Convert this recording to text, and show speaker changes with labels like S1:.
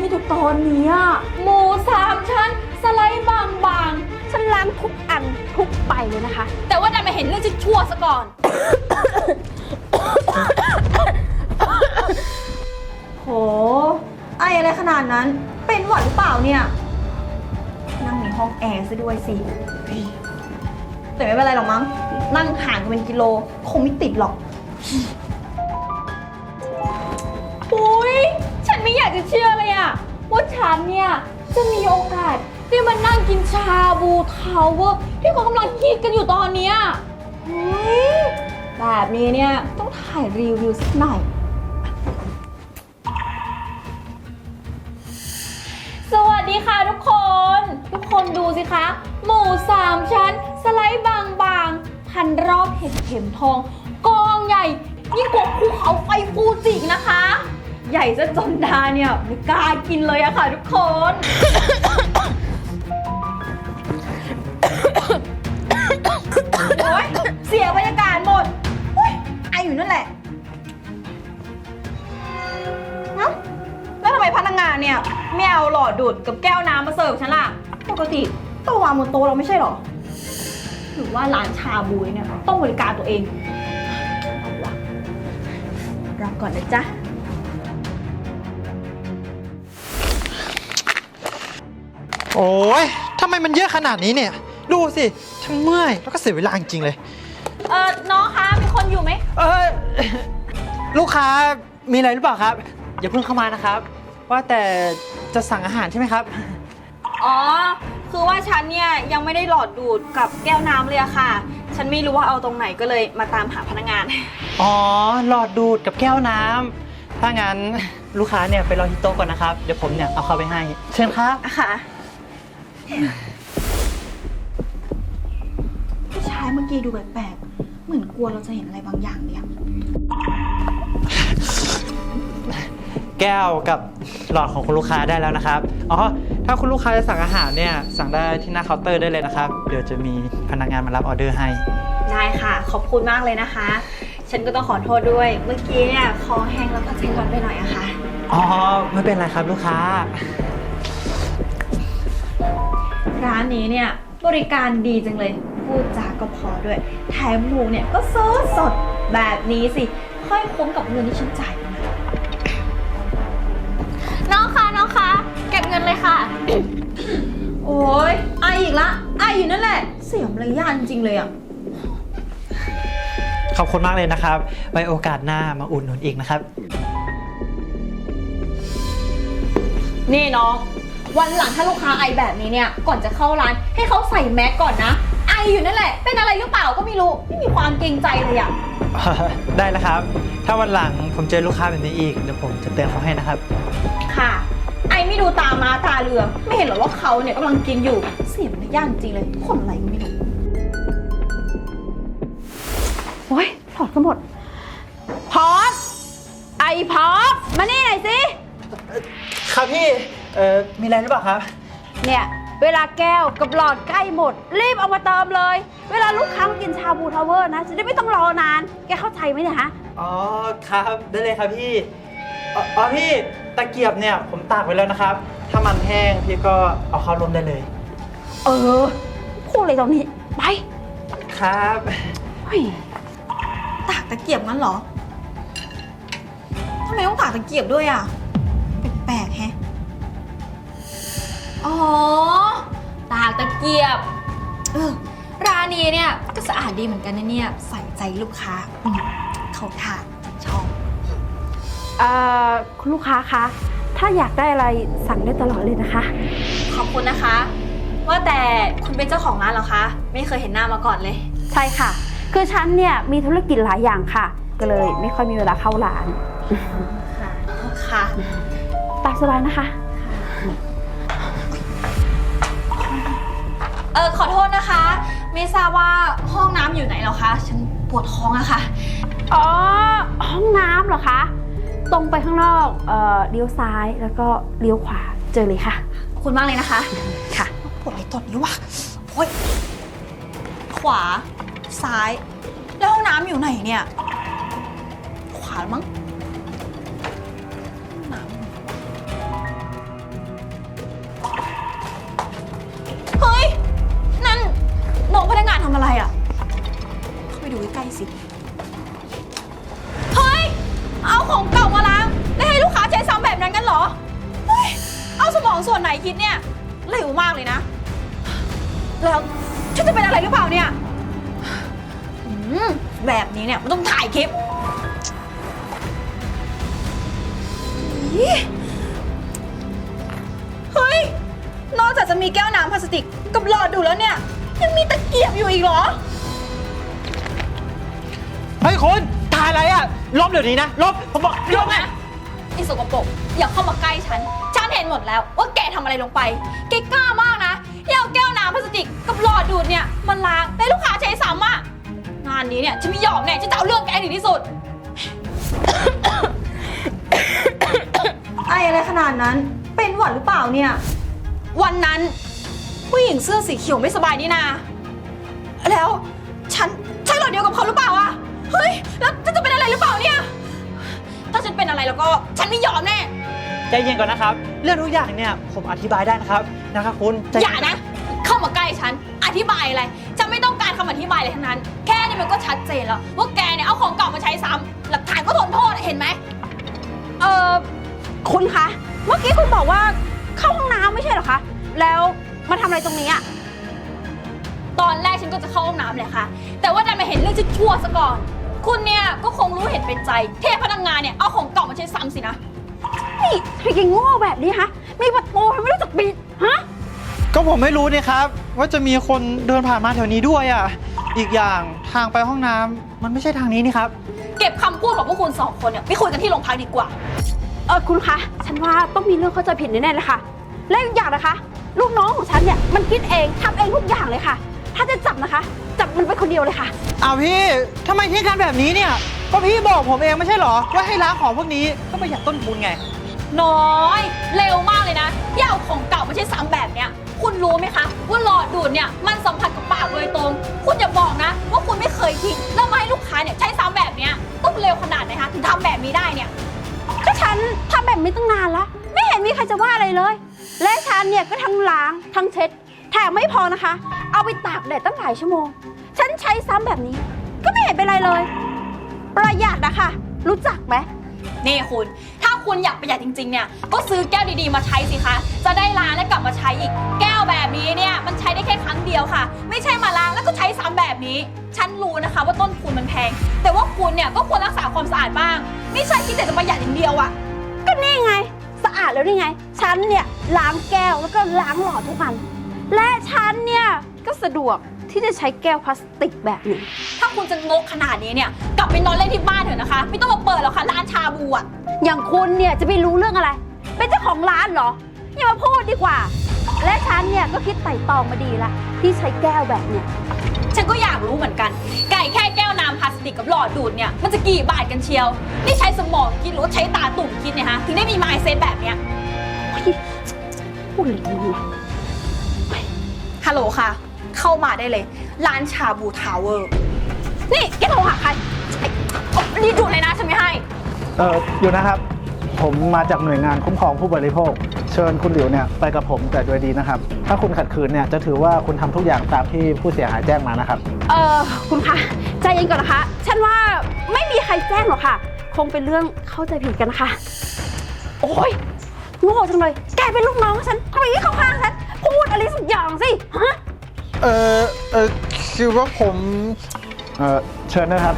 S1: ที่ทุกตอนนี้อะหมูสามชั้นสไลด์บางๆ ฉันล้างทุกอันทุกไปเลยนะคะ แต่ว่าดันมาเห็นเรื่องชั่วๆซะก่อน
S2: โห ไออะไรขนาดนั้น เป็นหวัดหรือเปล่าเนี่ย นั่งในห้องแอร์ซะด้วยสิ แต่ไม่เป็นไรหรอกมั้ง นั่งห่างกันเป็นกิโล คงไม่ติดหรอก
S1: อยากจะเชื่อเลยอะว่าฉันเนี่ยจะมีโอกาสได้มานั่งกินชาบูทาวเวอร์ที่เขากำลังคิดกันอยู่ตอนเนี้ยเฮ้ยแบบนี้เนี่ยต้องถ่ายรีวิวสักหน่อย สวัสดีค่ะทุกคน ทุกคนดูสิคะ หมูสามชั้น สไลด์บางๆ พันรอบเห็ดเข็มทอง กองใหญ่ ยิ่งกว่าภูเขาไฟฟูจิอีกนะคะ
S2: ใหญ่ซะจนดาเนี่ยไม่กล้ากินเลยอะค่ะทุกคน โอ๊ยเสียบรรยากาศหมดอุ๊ยไออยู่นั่นแหละเอ้าแล้วทำไมพนักงานเนี่ยไม่เอาหลอดดูดกับแก้วน้ำมาเสิร์ฟฉันล่ะ ปกติต้องวางบนโต๊ะเราไม่ใช่หรอ หรือว่าร้านชาบูเนี่ยต้องบริการตัวเองเอาวะรอก่อนนะจ๊ะ
S3: โอ้ยทำไมมันเยอะขนาดนี้เนี่ย ดูสิทั้งเมื่อยแล้วก็เสียเวลาจริงๆเลย
S1: เออน้องคะมีคนอยู่ไหม
S3: เออ ลูกค้ามีอะไรหรือเปล่าครับ อย่าเพิ่งเข้ามานะครับ ว่าแต่จะสั่งอาหารใช่ไหมครับ
S2: อ๋อ คือว่าฉันเนี่ยยังไม่ได้หลอดดูดกับแก้วน้ำเลยอะค่ะ ฉันไม่รู้ว่าเอาตรงไหนก็เลยมาตามหาพนักงาน
S3: อ๋อ หลอดดูดกับแก้วน้ำถ้างั้นลูกค้าเนี่ยไปรอที่โต๊ะก่อนนะครับ เดี๋ยวผมเนี่ยเอาเข้าไปให้ เชิญครับ
S2: ค่ะ ผู้ชายเมื่อกี้ดูแปลกๆ เหมือนกลัวเราจะเห็นอะไรบางอย่างเนี่ย
S3: แก้วกับหลอดของคุณลูกค้าได้แล้วนะครับ อ๋อ ถ้าคุณลูกค้าจะสั่งอาหารเนี่ย สั่งได้ที่หน้าเคาน์เตอร์ได้เลยนะครับ เดี๋ยวจะมีพนักงานมารับออเดอร์ให้
S2: ได้ค่ะ ขอบคุณมากเลยนะคะ ฉันก็ต้องขอโทษด้วย เมื่อกี้เนี่ยคอแห้งแล้วก็ใจร้อนไปหน่อยอะค่ะ
S3: อ๋อ ไม่เป็นไรครับลูกค้า
S2: ร้านนี้เนี่ยบริการดีจังเลย พูดจาก็พอด้วย แถมหมูเนี่ยก็สดสดๆแบบนี้สิ ค่อยคุ้มกับเงินที่ฉันจ่ายไปนะ
S1: น้องคะน้องคะเก็บเงินเลยค่ะ
S2: โอ้ยไออีกละไออยู่นั่นแหละ เสียมารยาทจริงๆเลยอะ
S3: ขอบคุณมากเลยนะครับ ไว้โอกาสหน้ามาอุดหนุนอีกนะครับ
S2: นี่น้อง วันหลังถ้าลูกค้าไอแบบนี้เนี่ย ก่อนจะเข้าร้านให้เขาใส่แมสก่อนนะ ไออยู่นั่นแหละ เป็นอะไรหรือเปล่าก็ไม่รู้ ไม่มีความเกรงใจเลยอะ
S3: ได้แล้วครับ ถ้าวันหลังผมเจอลูกค้าแบบนี้อีกเดี๋ยวผมจะเตือนเขาให้นะครับ
S2: ค่ะ ไอไม่ดูตามาตาเรือ ไม่เห็นเหรอว่าเขาเนี่ยกำลังกินอยู่ เสียมารยาทจริงเลย คนอะไรก็ไม่รู้โอ้ยถอดก็หมด
S1: พอดไอพอดมานี่หน่อยสิ
S3: ครับพี่ เอ่อมีอะไรหรือเปล่าครับ
S1: เนี่ยเวลาแก้วกับหลอดใกล้หมด รีบเอามาเติมเลย เวลาลูกค้ามากินชาบูทาวเวอร์นะ จะได้ไม่ต้องรอนาน แกเข้าใจไหมเนี่ยฮะ
S3: อ๋อครับ ได้เลยครับพี่อ๋ออ๋อพี่ตะเกียบเนี่ยผมตากไว้แล้วนะครับ ถ้ามันแห้งพี่ก็เอาเข้าร่มได้เลย
S1: เออ พูดอะไรตรงนี้ ไป
S3: ครับ
S1: เฮ้ย
S2: ตากตะเกียบงั้นเหรอ ทำไมต้องตากตะเกียบด้วยอะ แปลกๆแฮะ
S1: อ๋อ ตากตะเกียบ เออ ร้านนี้เนี่ยก็สะอาดดีเหมือนกันนะเนี่ย
S2: ใส่ใจลูกค้าอืมเขาทานชอบ
S1: เอ่อคุณลูกค้าคะ ถ้าอยากได้อะไรสั่งได้ตลอดเลยนะคะ
S2: ขอบคุณนะคะ ว่าแต่คุณเป็นเจ้าของร้านเหรอคะ ไม่เคยเห็นหน้ามาก่อนเลย
S1: ใช่ค่ะ คือฉันเนี่ยมีธุรกิจหลายอย่างค่ะ ก็เลยไม่ค่อยมีเวลาเข้าร้าน
S2: ค่ะ ค่ะ
S1: ตามสบายนะคะ
S2: เออขอโทษนะคะ ไม่ทราบว่าห้องน้ำอยู่ไหนเหรอคะ ฉันปวดท้องอะค่ะ
S1: อ๋อ ห้องน้ำเหรอคะ ตรงไปข้างนอกเอ่อเลี้ยวซ้ายแล้วก็เลี้ยวขวาเจอเลยค่ะ
S2: ขอบคุณมากเลยนะคะ
S1: ค่ะ
S2: ปวดอะไรตอนนี้วะโอ้ยขวา ซ้าย แล้วห้องน้ำอยู่ไหนเนี่ย ขวามั้ง องส่วนไหนคิดเนี่ยเร็วมากเลยนะ แล้วฉันจะเป็นอะไรหรือเปล่าเนี่ยอืมแบบนี้เนี่ยมันต้องถ่ายคลิปอี๋เฮ้ย นอกจากจะมีแก้วน้ำพลาสติกกับหลอดดูดแล้วเนี่ย ยังมีตะเกียบอยู่อีกเหรอ
S3: เฮ้ยคุณถ่ายอะไรอะลบเดี๋ยวนี้นะลบผมบอกลบไง
S2: ไอ้สกปรกอย่าเข้ามาใกล้ฉันฉั นเห็นหมดแล้วว่าแกทำอะไรลงไป แกกล้ามากนะที่เอาแก้วน้ำพลาสติกกับหลอดดูดเนี่ยมันล้างแต่ลูกค้าใช้ซ้ำอะงานนี้เนี่ยฉันไม่ยอมแน่ฉันจะเอาเรื่องแกให้ถึงที่สุด ไออะไรขนาดนั้น เป็นหวัดหรือเปล่าเนี่ย วันนั้น ผู้หญิงเสื้อสีเขียวไม่สบายนี่นา แล้วฉันใช่หลอดเดียวกับเขาหรือเปล่าอะเฮ้ยแล้วฉันจะเป็นอะไรหรือเปล่าเนี่ย ถ้าฉันเป็นอะไรแล้วก็ ฉันไม่ยอมแน่
S3: ใจเย็นก่อนนะครับ เรื่องทุกอย่างเนี่ยผมอธิบายได้นะครับนะครับคุณใจ
S2: อย่านะ เข้ามาใกล้ฉัน อธิบายอะไร ฉันไม่ต้องการคำอธิบายอะไรทั้งนั้น แค่นี้มันก็ชัดเจนแล้ว ว่าแกเนี่ยเอาของเก่ามาใช้ซ้ำหลักฐานก็ทนโทษเห็นไหม
S4: เออคุณคะ เมื่อกี้คุณบอกว่าเข้าห้องน้ำไม่ใช่เหรอคะ แล้วมาทำอะไรตรงนี้อะ
S2: ตอนแรกฉันก็จะเข้าห้องน้ำเลยค่ะ แต่ว่าดันมาเห็นเรื่องชั่วๆซะก่อน คุณเนี่ยก็คงรู้เห็นเป็นใจ เทพนักงานเนี่ยเอาของเก่ามาใช้ซ้ำสินะ
S4: นี่ทำไมแกโง่แบบนี้ฮะ มีประตูทำไมไม่รู้จักปิดฮะ
S3: ก็ผมไม่รู้นี่ครับ ว่าจะมีคนเดินผ่านมาแถวนี้ด้วยอะ อีกอย่างทางไปห้องน้ำมันไม่ใช่ทางนี้นี่ครับ
S2: เก็บคำพูดของพวกคุณสองคนเนี่ยไปคุยกันที่โรงพักดีกว่า
S4: เออคุณคะ ฉันว่าต้องมีเรื่องเข้าใจผิดแน่ๆเลยค่ะ และอีกอย่างนะคะ ลูกน้องของฉันเนี่ยมันคิดเองทำเองทุกอย่างเลยค่ะ ถ้าจะจับนะคะ จับมันไปคนเดียวเลยค่ะ
S3: อ้าวพี่ทำไมทิ้งกันแบบนี้เนี่ย ก็พี่บอกผมเองไม่ใช่เหรอ ว่าให้ล้างของพวกนี้ก็ประหยัดต้นทุนไง
S2: น้อย เร็วมากเลยนะที่เอาของเก่าไม่ใช่ซ้ำแบบเนี้ย คุณรู้ไหมคะว่าหลอดดูดเนี่ยมันสัมผัสกับปากโดยตรง คุณอย่าบอกนะ ว่าคุณไม่เคยทิ้งแล้วมาให้ลูกค้าเนี่ยใช้ซ้ำแบบเนี้ยต้องเร็วขนาดไหนคะถึงทำแบบนี้ได้เนี่ย
S4: ก็ฉันทำแบบนี้ตั้งนานแล้วไม่เห็นมีใครจะว่าอะไรเลย และฉันเนี่ยก็ทั้งล้างทั้งเช็ดแถมไม่พอนะคะ เอาไปตากแดดตั้งหลายชั่วโมง ฉันใช้ซ้ำแบบนี้ ก็ไม่เห็นเป็นไรเลย ประหยัดนะคะ รู้จักไหม
S2: นี่คุณถ้า คุณอยากประหยัดจริงๆ เนี่ย ก็ซื้อแก้วดีๆ มาใช้สิคะ จะได้ล้างและกลับมาใช้อีก แก้วแบบนี้เนี่ย มันใช้ได้แค่ครั้งเดียวค่ะ ไม่ใช่มาล้างแล้วก็ใช้ซ้ำแบบนี้ ฉันรู้นะคะว่าต้นทุนมันแพง แต่ว่าคุณเนี่ยก็ควรรักษาความสะอาดบ้าง ไม่ใช่คิดแต่จะประหยัดอย่างเดียวอะ
S4: ก็นี่ไง สะอาดแล้วนี่ไง ฉันเนี่ยล้างแก้วแล้วก็ล้างหลอดทุกอัน และฉันเนี่ยก็สะดวกที่จะใช้แก้วพลาสติกแบบนี้
S2: ถ้าคุณจะงกขนาดนี้เนี่ย กลับไปนอนเล่นที่บ้านเถอะนะคะ ไม่ต้องมาเปิดหรอกค่ะร้านชาบูอะ
S4: อย่างคุณเนี่ยจะไปรู้เรื่องอะไร เป็นเจ้าของร้านเหรอ อย่ามาพูดดีกว่า และฉันเนี่ยก็คิดไต่ตองมาดีละที่ใช้แก้วแบบเนี้ย
S2: ฉันก็อยากรู้เหมือนกัน ไก่แค่แก้วน้ำพลาสติกกับหลอดดูดเนี่ย มันจะกี่บาทกันเชียว นี่ใช้สมองคิดหรือว่าใช้ตาตุ่มคิดเนี่ยฮะ ถึงได้มีมายเซตแบบเนี้ย
S4: พูดเลยนะ
S2: ฮัลโหลค่ะ เข้ามาได้เลย ร้านชาบูทาวเวอร์
S4: นี่แกโทรหาใคร
S2: รีบดูเลยนะฉันไม่ให้
S5: เอออยู่นะครับ ผมมาจากหน่วยงานคุ้มครองผู้บริโภค เชิญคุณหลิวเนี่ยไปกับผมแต่โดยดีนะครับ ถ้าคุณขัดขืนเนี่ยจะถือว่าคุณทำทุกอย่างตามที่ผู้เสียหายแจ้งมานะครับ
S4: เออคุณคะใจเย็นก่อนนะคะ ฉันว่าไม่มีใครแจ้งหรอกค่ะ คงเป็นเรื่องเข้าใจผิดกันนะคะโอ้ยโง่จังเลย แกเป็นลูกน้องฉันทำไมไม่เข้าข้างฉัน พูดอะไรสักอย่างสิ ฮะ
S3: เออเออคือว่าผม
S5: เออเชิญนะครับ